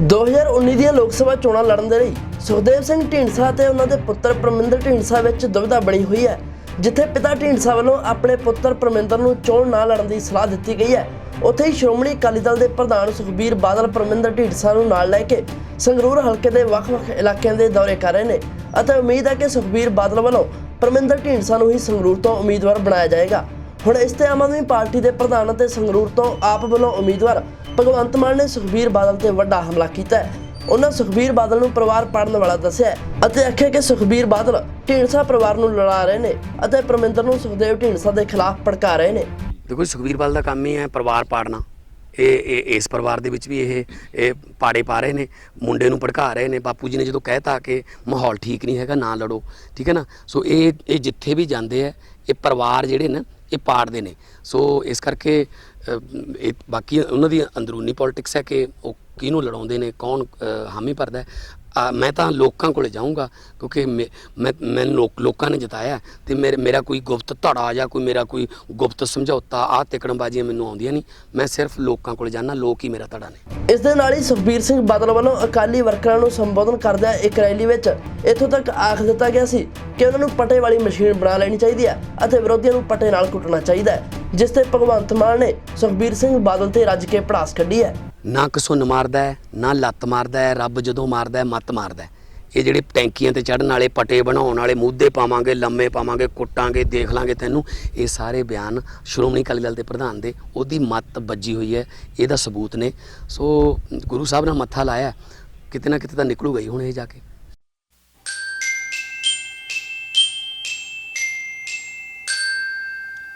2019 ਦੀਆਂ ਲੋਕ ਸਭਾ ਚੋਣਾਂ ਲੜਨ ਦੇ ਲਈ ਸੁਖਦੇਵ ਸਿੰਘ ਢੀਂਡਸਾ ਤੇ ਉਹਨਾਂ ਦੇ ਪੁੱਤਰ ਪਰਮਿੰਦਰ ਢੀਂਡਸਾ ਵਿੱਚ ਦੁਵਿਧਾ ਬਣੀ ਹੋਈ ਹੈ, ਜਿੱਥੇ ਪਿਤਾ ਢੀਂਡਸਾ ਵੱਲੋਂ ਆਪਣੇ ਪੁੱਤਰ ਪਰਮਿੰਦਰ ਨੂੰ ਚੋਣ ਨਾ ਲੜਨ ਦੀ ਸਲਾਹ ਦਿੱਤੀ ਗਈ ਹੈ। ਉੱਥੇ ਹੀ ਸ਼੍ਰੋਮਣੀ ਅਕਾਲੀ ਦਲ ਦੇ ਪ੍ਰਧਾਨ ਸੁਖਬੀਰ ਬਾਦਲ ਪਰਮਿੰਦਰ ਢੀਂਡਸਾ ਨੂੰ ਨਾਲ ਲੈ ਕੇ ਸੰਗਰੂਰ ਹਲਕੇ ਦੇ ਵੱਖ-ਵੱਖ ਇਲਾਕਿਆਂ ਦੇ ਦੌਰੇ ਕਰ ਰਹੇ ਨੇ ਅਤੇ ਉਮੀਦ ਹੈ ਕਿ ਸੁਖਬੀਰ ਬਾਦਲ ਵੱਲੋਂ ਪਰਮਿੰਦਰ ਢੀਂਡਸਾ ਨੂੰ ਹੀ ਸੰਗਰੂਰ ਤੋਂ ਉਮੀਦਵਾਰ ਬਣਾਇਆ ਜਾਏਗਾ। ਹੁਣ ਇਸ ਤੇ ਆਮ ਆਦਮੀ ਪਾਰਟੀ ਦੇ ਪ੍ਰਧਾਨ ਅਤੇ ਸੰਗਰੂਰ ਤੋਂ ਆਪ ਵੱਲੋਂ ਉਮੀਦਵਾਰ ਭਗਵੰਤ ਮਾਨ ਨੇ ਸੁਖਬੀਰ ਬਾਦਲ ਤੇ ਵੱਡਾ ਹਮਲਾ ਕੀਤਾ ਹੈ। ਉਹਨਾਂ ਸੁਖਬੀਰ ਬਾਦਲ ਨੂੰ ਪਰਿਵਾਰ ਪਾੜਨ ਵਾਲਾ ਦੱਸਿਆ ਅਤੇ ਆਖਿਆ ਕਿ ਸੁਖਬੀਰ ਬਾਦਲ ਢੀਂਡਸਾ ਪਰਿਵਾਰ ਨੂੰ ਲੜਾ ਰਹੇ ਨੇ ਅਤੇ ਪਰਮਿੰਦਰ ਨੂੰ ਸੁਖਦੇਵ ਢੀਂਡਸਾ ਦੇ ਖਿਲਾਫ ਭੜਕਾ ਰਹੇ ਨੇ। ਦੇਖੋ ਸੁਖਬੀਰ ਬਾਦਲ ਦਾ ਕੰਮ ਹੀ ਹੈ ਪਰਿਵਾਰ ਪਾੜਨਾ। ਇਹ ਇਹ ਇਸ ਪਰਿਵਾਰ ਦੇ ਵਿੱਚ ਵੀ ਇਹ ਇਹ ਪਾੜੇ ਪਾ ਰਹੇ ਨੇ, ਮੁੰਡੇ ਨੂੰ ਭੜਕਾ ਰਹੇ ਨੇ। ਬਾਪੂ ਜੀ ਨੇ ਜਦੋਂ ਕਹਿਤਾ ਕਿ ਮਾਹੌਲ ਠੀਕ ਨਹੀਂ ਹੈਗਾ, ਨਾ ਲੜੋ, ਠੀਕ ਹੈ ਨਾ? ਸੋ ਇਹ ਇਹ ਜਿੱਥੇ ਵੀ ਜਾਂਦੇ ਆ, ਇਹ ਪਰਿਵਾਰ ਜਿਹੜੇ ਨੇ ਇਹ ਪਾੜਦੇ ਨੇ। ਸੋ ਇਸ ਕਰਕੇ ਇਹ ਬਾਕੀ ਉਹਨਾਂ ਦੀ ਅੰਦਰੂਨੀ ਪੋਲਿਟਿਕਸ ਹੈ ਕਿ ਉਹ ਕਿਹਨੂੰ ਲੜਾਉਂਦੇ ਨੇ, ਕੌਣ ਹਾਮੀ ਭਰਦਾ ਮੈਂ ਤਾਂ ਲੋਕਾਂ ਕੋਲੇ ਜਾਊਂਗਾ, ਕਿਉਂਕਿ ਮੈਂ ਮੈਂ ਮੈਨੂੰ ਲੋਕਾਂ ਨੇ ਜਤਾਇਆ ਹੈ ਤੇ ਮੇਰੇ, ਮੇਰਾ ਕੋਈ ਗੁਪਤ ਧੜਾ ਜਾਂ ਕੋਈ ਮੇਰਾ ਕੋਈ ਗੁਪਤ ਸਮਝੌਤਾ ਆਹ ਤਿਕੜਮਬਾਜ਼ੀਆਂ ਮੈਨੂੰ ਆਉਂਦੀਆਂ ਨਹੀਂ। ਮੈਂ ਸਿਰਫ ਲੋਕਾਂ ਕੋਲੇ ਜਾਣਾ ਲੋਕ ਹੀ ਮੇਰਾ ਧੜਾ ਨੇ। ਇਸ ਦੇ ਨਾਲ ਹੀ ਸੁਖਬੀਰ ਸਿੰਘ ਬਾਦਲ ਵੱਲੋਂ ਅਕਾਲੀ ਵਰਕਰਾਂ ਨੂੰ ਸੰਬੋਧਨ ਕਰਦਿਆਂ ਇੱਕ ਰੈਲੀ ਵਿੱਚ ਇੱਥੋਂ ਤੱਕ ਆਖ ਦਿੱਤਾ ਗਿਆ ਸੀ। ਕਿ ਉਹਨਾਂ ਨੂੰ ਪਟੇ ਵਾਲੀ ਮਸ਼ੀਨ ਬਣਾ ਲੈਣੀ ਚਾਹੀਦੀ ਹੈ ਅਤੇ ਵਿਰੋਧੀਆਂ ਨੂੰ ਪਟੇ ਨਾਲ ਕੁੱਟਣਾ ਚਾਹੀਦਾ ਹੈ, ਜਿਸ ਤੇ ਭਗਵੰਤ ਮਾਨ ਨੇ ਸੁਖਬੀਰ ਸਿੰਘ ਬਾਦਲ ਤੇ ਰੱਜ ਕੇ ਪੜਾਸ ਕੱਢੀ ਹੈ। ਨਾ ਕਸੁੰਨ ਮਾਰਦਾ ਹੈ, ਨਾ ਲੱਤ ਮਾਰਦਾ ਹੈ, ਰੱਬ ਜਦੋਂ ਮਾਰਦਾ ਹੈ, ਮੱਤ ਮਾਰਦਾ ਹੈ। ਇਹ ਜਿਹੜੇ ਟੈਂਕੀਆਂ ਤੇ ਚੜਨ ਵਾਲੇ ਪਟੇ ਬਣਾਉਣ ਵਾਲੇ ਮੁੱਦੇ ਪਾਵਾਂਗੇ, ਲੰਮੇ ਪਾਵਾਂਗੇ, ਕੁੱਟਾਂਗੇ, ਦੇਖ ਲਾਂਗੇ ਤੈਨੂੰ, ਇਹ ਸਾਰੇ ਬਿਆਨ ਸ਼੍ਰੋਮਣੀ ਅਕਾਲੀ ਦਲ ਦੇ ਪ੍ਰਧਾਨ ਦੇ, ਉਹਦੀ ਮੱਤ ਵੱਜੀ ਹੋਈ ਹੈ, ਇਹਦਾ ਸਬੂਤ ਨੇ। ਸੋ ਗੁਰੂ ਸਾਹਿਬ ਨੇ ਮੱਥਾ ਲਾਇਆ, ਕਿਤੇ ਨਾ ਕਿਤੇ ਤਾਂ ਨਿਕਲੂਗਾ ਹੀ ਹੁਣ ਇਹ ਜਾ ਕੇ।